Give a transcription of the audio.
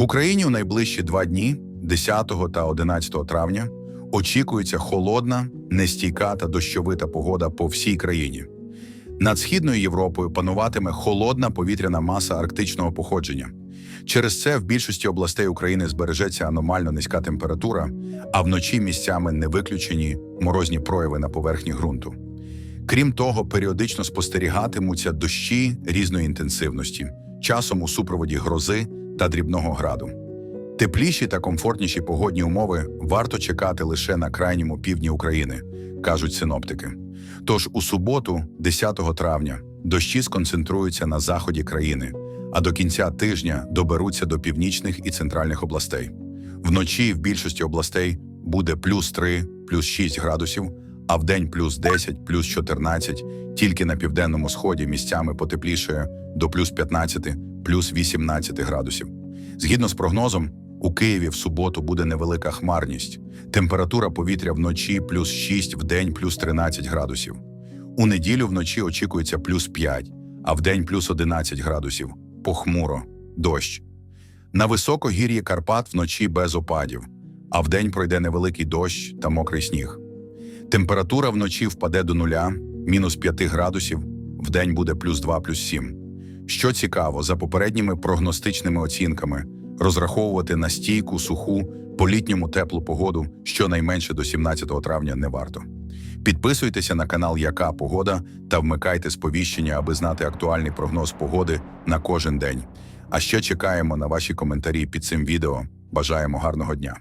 В Україні у найближчі два дні, 10 та 11 травня, очікується холодна, нестійка та дощовита погода по всій країні. Над східною Європою пануватиме холодна повітряна маса арктичного походження. Через це в більшості областей України збережеться аномально низька температура, а вночі місцями не виключені морозні прояви на поверхні ґрунту. Крім того, періодично спостерігатимуться дощі різної інтенсивності, часом у супроводі грози та дрібного граду. Тепліші та комфортніші погодні умови варто чекати лише на крайньому півдні України, кажуть синоптики. Тож у суботу, 10 травня, дощі сконцентруються на заході країни, а до кінця тижня доберуться до північних і центральних областей. Вночі в більшості областей буде плюс 3, плюс 6 градусів, а вдень плюс 10, плюс 14, тільки на південному сході місцями потеплішає до плюс 15, плюс 18 градусів. Згідно з прогнозом, у Києві в суботу буде невелика хмарність. Температура повітря вночі плюс 6, вдень плюс 13 градусів. У неділю вночі очікується плюс 5, а вдень плюс 11 градусів. Похмуро, дощ. На високогір'ї Карпат вночі без опадів, а вдень пройде невеликий дощ та мокрий сніг. Температура вночі впаде до нуля, мінус 5 градусів, вдень буде плюс 2, плюс 7. Що цікаво, за попередніми прогностичними оцінками, розраховувати на стійку, суху, по-літньому теплу погоду щонайменше до 17 травня не варто. Підписуйтеся на канал Яка Погода та вмикайте сповіщення, аби знати актуальний прогноз погоди на кожен день. А ще чекаємо на ваші коментарі під цим відео. Бажаємо гарного дня!